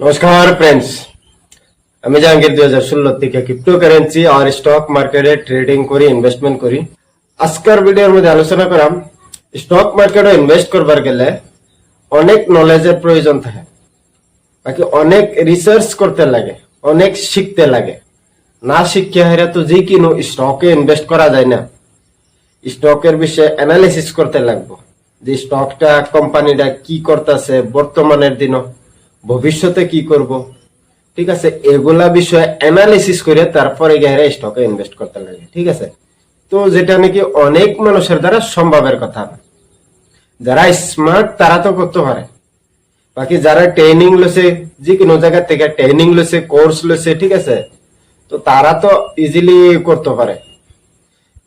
নমস্কার ফ্রেন্ডস আমি জাহাঙ্গীর দুই হাজার ষোলো থেকে ক্রিপ্টো কারেন্সি আর স্টক মার্কেটে ট্রেডিং করি ইনভেস্টমেন্ট করি। আজকের ভিডিওর মধ্যে আলোচনা করাম স্টক মার্কেটে ইনভেস্ট করবার গেলে অনেক নলেজের প্রয়োজন থাকে। বাকি অনেক রিসার্চ করতে লাগে, অনেক শিখতে লাগে। না শিখে হেরে তো যে কিনো স্টকে ইনভেস্ট করা যায় না। স্টকের বিষয়ে অ্যানালিসিস করতে লাগবো যে স্টকটা কোম্পানিটা কি করতেছে, বর্তমানের দিনও। ভবিষ্যতে কি করব? ঠিক আছে, এগুলা বিষয়ে অ্যানালিসিস করে তারপরে গিয়ে স্টকে ইনভেস্ট করতে লাগে, ঠিক আছে? তো যেটা নাকি অনেক মানুষের দ্বারা সম্ভবের কথা। যারা স্মার্ট তারা তো করতে পারে। বাকি যারা ট্রেনিং লইছে যে কোনো জায়গা থেকে ট্রেনিং লইছে কোর্স লইছে ঠিক আছে? তো তারা তো ইজিলি করতে পারে।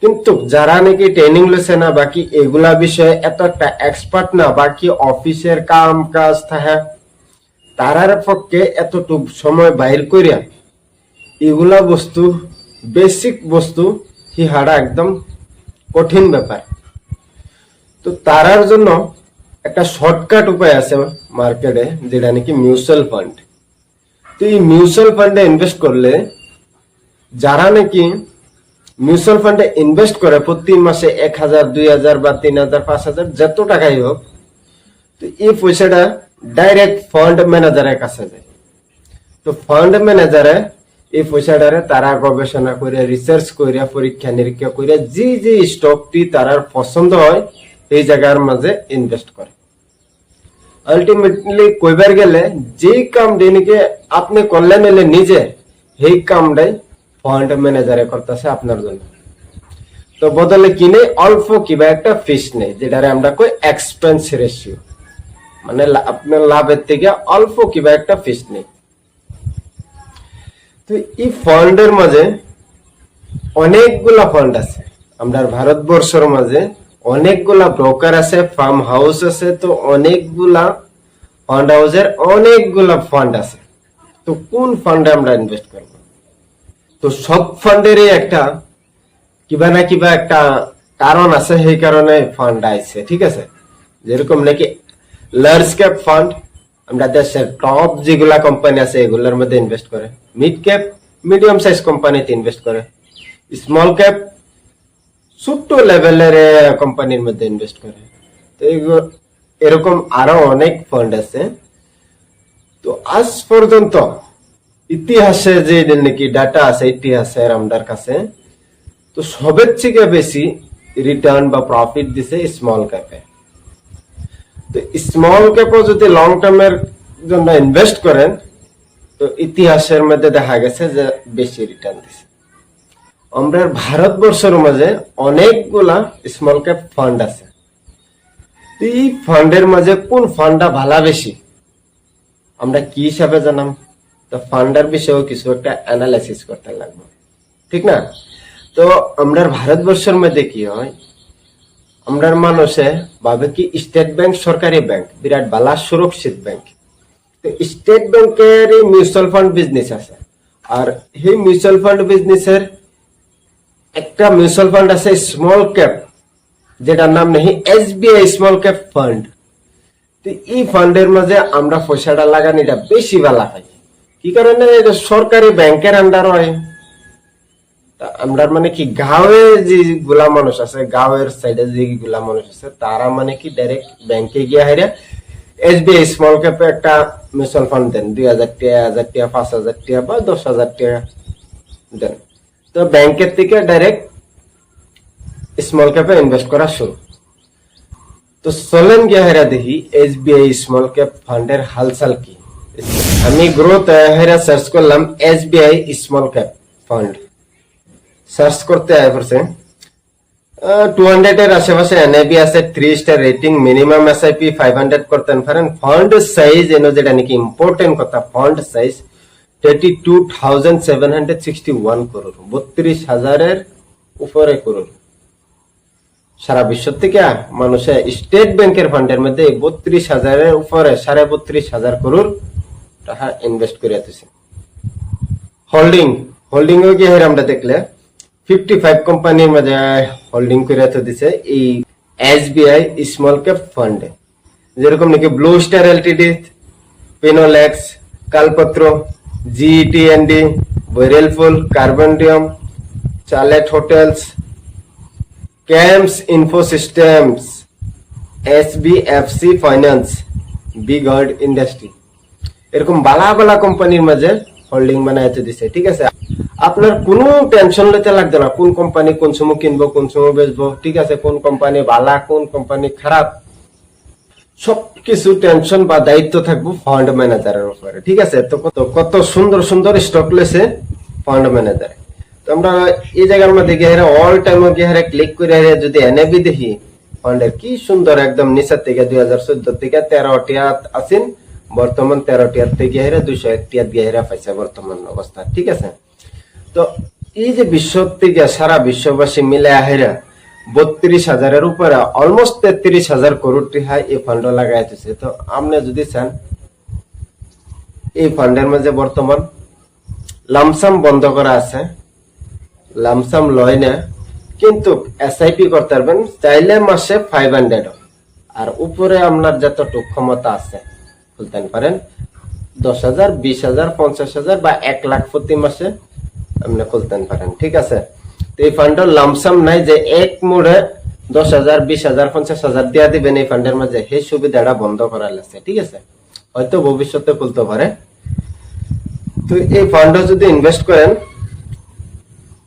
কিন্তু যারা নাকি ট্রেনিং লইছে না, বাকি এগুলা বিষয়ে এত একটা এক্সপার্ট না, বাকি অফিসের কাম কাজ থাকে। তারার পক্ষে এতটুক সময় বাইর করিয়া এগুলা বস্তু বেসিক বস্তু হিহাড়া একদম কঠিন ব্যাপার। তো তারার জন্য একটা শর্টকাট উপায় আছে মার্কেটে যেটা নাকি মিউচুয়াল ফান্ড তো এই মিউচুয়াল ফান্ডে ইনভেস্ট করলে যারা নাকি মিউচুয়াল ফান্ডে ইনভেস্ট করে প্রতি মাসে এক হাজার, দুই হাজার বা তিন হাজার, পাঁচ হাজার, যত টাকাই হোক, তো এই পয়সাটা ডাইরেক্ট ফান্ড ম্যানেজারের কাছে যায়। তো ফান্ড ম্যানেজারে এই পয়সাটারে তারা গবেষণা করে রিসার্চ করে পরীক্ষা নিরীক্ষা করে যে যে স্টকটি তারার পছন্দ হয় এই জায়গার মাঝে ইনভেস্ট করে। আলটিমেটলি কইবার গেলে যে কাম দিনকে আপনি করলেন এলে নিজে, সেই কামটাই ফান্ড ম্যানেজারে করতেছে আপনার জন্য। তো বদলে কিনে অল্প কিবা একটা ফিস নেই যেটারে আমরা কই এক্সপেন্স রেশিও মানে আপনার লাভের থেকে অল্প কিবা একটা ফিস নেই। তো এই ফান্ডের মাঝে অনেকগুলা ফান্ড আছে। আমরা ভারতবর্ষের মাঝে অনেকগুলা ব্রোকার আছে ফার্ম হাউস আছে, তো অনেকগুলা ফান্ড হাউসের অনেকগুলা ফান্ড আছে। তো কোন ফান্ডে আমরা ইনভেস্ট করব? তো সব ফান্ডেরই একটা কিবা না কিবা একটা কারণ আছে, সেই কারণে ফান্ড আইছে, ঠিক আছে? যেরকম নাকি লার্জ ক্যাপ ফান্ড আমরা দেশের টপ যেগুলা কোম্পানি আছে, এগুলোর মধ্যে ইনভেস্ট করে। মিড ক্যাপ মিডিয়াম সাইজ কোম্পানিতে ইনভেস্ট করে। স্মল ক্যাপ ছোট্ট লেভেলের কোম্পানির মধ্যে ইনভেস্ট করে। তো এরকম আরও অনেক ফান্ড আছে। তো আজ পর্যন্ত ইতিহাসে যে নাকি ডাটা আছে ইতিহাসের আমাদের কাছে, তো সবের থেকে বেশি রিটার্ন বা প্রফিট দিছে স্মল ক্যাপে তো স্মল ক্যাপও যদি লং টার্মের জন্য ইনভেস্ট করেন, তো ইতিহাসের মধ্যে দেখা গেছে যে বেশি রিটার্ন দিছে। আমরা ভারতবর্ষের মাঝে অনেকগুলা স্মল ক্যাপ ফান্ড আছে। এই ফান্ডের মাঝে কোন ফান্ডটা ভালা বেশি? আমরা কি হিসাবে জানাম? তো ফান্ডার বিষয়েও কিছু একটা অ্যানালাইসিস করতে লাগবে। ঠিক না? তো আমরা ভারতবর্ষের মধ্যে কি হয়? আমরার মানুষে ভাবে কি স্টেট ব্যাংক, সরকারি ব্যাংক, বিরাট বালা সুরক্ষিত ব্যাংক। তো স্টেট ব্যাংকের মিউচুয়াল ফান্ড বিজনেস আছে। আর এই মিউচুয়াল ফান্ড বিজনেসের একটা মিউচুয়াল ফান্ড আছে স্মল ক্যাপ যেটার নাম নেই এসবিআই স্মল ক্যাপ ফান্ড তো এই ফান্ডের মাঝে আমরা পয়সাটা লাগানি এটা বেশি ভালো হয় কি কারণে? সরকারি ব্যাংকের আন্ডার হয়। আমরা মানে কি গাঁৱে যে গুলা মানুষ আছে গাঁৱের সাইডে যে গুলা মানুষ আছে, তারা মানে কি ডাইরেক্ট ব্যাংকে গিয়ে হাইরে এসবিআই স্মল ক্যাপে একটা মিউচুয়াল ফান্ড দেন, দুই হাজার টাকা হাজার টাকা, পাঁচ হাজার টাকা বা দশ হাজার টাকা দেন। তো ব্যাংকের থেকে ডাইরেক্ট স্মল ক্যাপে ইনভেস্ট করা শুরু। তো চলেন গিয়ে হেরা দেখি এসবিআই স্মল ক্যাপ ফান্ডের হালচাল কি। আমি গ্রোথ হেরা সার্চ করলাম SBI small cap fund search করতে আয় করছে টু হান্ড্রেড এর আশেপাশে এনআইবি আছে three star rating minimum SIP five hundred করতেন পারেন ফান্ড সাইজ এনো যেটা নাকি ইম্পর্টেন্ট কথা fund size thirty two thousand seven hundred sixty one crore বত্রিশ হাজারের উপরে করোর সারা বিশ্ব থেকে মানুষে স্টেট ব্যাংকের ফান্ডের মধ্যে বত্রিশ হাজারের উপরে, সাড়ে বত্রিশ হাজার করোর টাকা ইনভেস্ট করে হোল্ডিং কি হয় আমরা দেখলে? ফিফটি ফাইভ কোম্পানির মধ্যে হোল্ডিং করে তো দিছে, এই এসবিআই স্মল ক্যাপ ফান্ডে যেরকম নাকি ব্লু স্টার এলটিডি পেনোলেক্স কালপত্র জিইটিএনডি বৈরেল ফুল কার্বনডিয়াম Chalet hotels camps info systems SBFC finance big hard industry এরকম বালা বালা কোম্পানির মাঝে হোল্ডিং বানাইতে দিছে, ঠিক আছে? আপনার কোনো টেনশন লইতে লাগবে না। কোন কোম্পানি কোন সময় কিনবো, কোন সময় বেচবো, ঠিক আছে? কোন কোম্পানি বালা কোন কোম্পানি খারাপ? সবকিছু টেনশন বা দায়িত্ব থাকব ফান্ড ম্যানেজারের উপরে, ঠিক আছে? তো কত কত সুন্দর সুন্দর স্টক লেছে ফান্ড ম্যানেজার তো আমরা এই জায়গার মধ্যে গিয়ে হেরে অল টাইম গিয়ে হেরে ক্লিক করে যদি এনএবি দেখি ফান্ডের কি সুন্দর একদম নিচের থেকে দুই হাজার চোদ্দ থেকে তেরো টিয়াত আছেন। বর্তমান তেরো টিয়ার থেকে হেরে দুইশো এক টিয়াত গিয়ে হেরে পাইছে বর্তমান অবস্থা, ঠিক আছে? তো এই যে বিশ্ব থেকে সারা বিশ্ববাসী মিলে আহেরা, বত্রিশ হাজারের উপরে অলমোস্ট তেত্রিশ হাজার করোড় টিহা এই ফান্ড লাগাইতেছে। তো আপনি যদি চান, এই ফান্ডের মাঝে বর্তমান লামসাম বন্ধ করা আছে, লামসাম লয় না, কিন্তু এসআইপি করতে পারবেন, চাইলে মাসে ফাইভ হান্ড্রেড আর উপরে আপনার যতটুক ক্ষমতা আছে খুলতে পারেন দশ হাজার, বিশ হাজার, পঞ্চাশ হাজার বা এক লাখ প্রতি মাসে আপনি খুলতে পারেন, ঠিক আছে? তো এই ফান্ডের লামসাম নাই যে এক মোড়ে দশ হাজার বিশ হাজার পঞ্চাশ হাজার দিয়া দিবেন এই ফান্ডের মাঝে সেই সুবিধাটা বন্ধ করা লাগছে, ঠিক আছে? হয়তো ভবিষ্যতে খুলতে পারে। তো এই ফান্ডে যদি ইনভেস্ট করেন,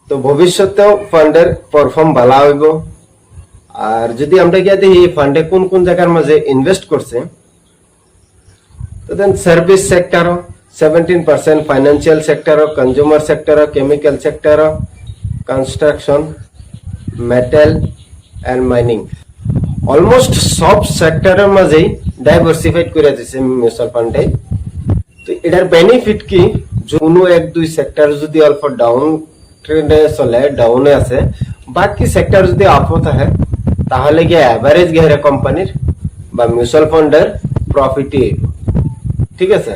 তো ভবিষ্যতেও ফান্ডের পারফর্ম ভালো হইব। আর যদি আমরা গিয়ে দেখি ফান্ডে কোন কোন জায়গার মাঝে ইনভেস্ট করছে, তো then service sector seventeen percent financial sector consumer sector chemical sector construction metal and mining almost সব সেক্টরের মাঝেই ডাইভার্সিফাইড করে দিচ্ছে মিউচুয়াল ফান্ডে তো এটার বেনিফিট কি? কোনো এক, দুই সেক্টর যদি অল্প ডাউন ট্রেন্ডে চলে ডাউনে আছে, বাকি সেক্টর যদি আপও থাকে, তাহলে গিয়ে অ্যাভারেজ গিয়ে কোম্পানির বা মিউচুয়াল ফান্ডের প্রফিটই ঠিক আছে?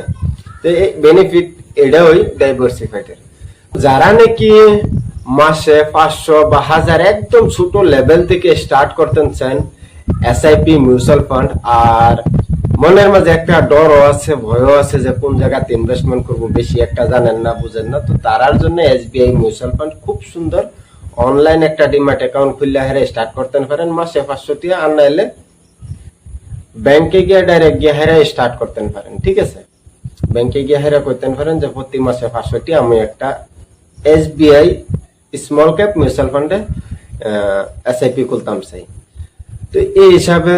বেনিফিট এটা ওই ডাইভার্সিফাইডের যারা নাকি মাসে পাঁচশো বা হাজার একদম ছোট লেভেল থেকে স্টার্ট করতেন চান এসআইপি মিউচুয়াল ফান্ড আর মনের মাঝে একটা ডরও আছে, ভয়ও আছে যে কোন জায়গাতে ইনভেস্টমেন্ট করব, বেশি একটা জানেন না, বুঝেন না। তো তারার জন্য এসবিআই মিউচুয়াল ফান্ড খুব সুন্দর। অনলাইন একটা ডিমাট অ্যাকাউন্ট খুললে হারে স্টার্ট করতে পারেন, মাসে পাঁচশো টিয়া আর ব্যাংকে গিয়ে ডাইরেক্ট গিয়ে হেরে স্টার্ট করতে পারেন, ঠিক আছে? ব্যাংকে গিয়ে হেরে করতে পারেন যে, প্রতি মাসে পাঁচশোটি আমি একটা এসবিআই স্মল ক্যাপ মিউচুয়াল ফান্ডে এসআইপি খুলতাম চাই। তো এই হিসাবে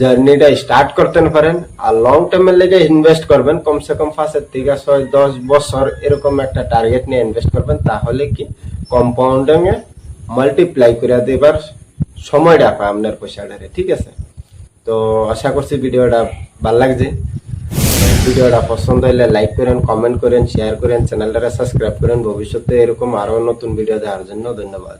জার্নিটা স্টার্ট করতে পারেন আর লং টার্মের লেগে ইনভেস্ট করবেন। কমসে কম পাঁচের থেকে ছয়, দশ বছর এরকম একটা টার্গেট নিয়ে ইনভেস্ট করবেন, তাহলে কি কম্পাউন্ডিং এ মাল্টিপ্লাই করে দেবার সময়টা পায় আপনার পয়সাটারে, ঠিক আছে? তো আশা করছি ভিডিওটা ভালো লাগছে। ভিডিওটা পছন্দ হলে লাইক করেন কমেন্ট করেন শেয়ার করেন চ্যানেলটা সাবস্ক্রাইব করেন। ভবিষ্যতে এরকম আরও নতুন ভিডিও দেওয়ার জন্য ধন্যবাদ।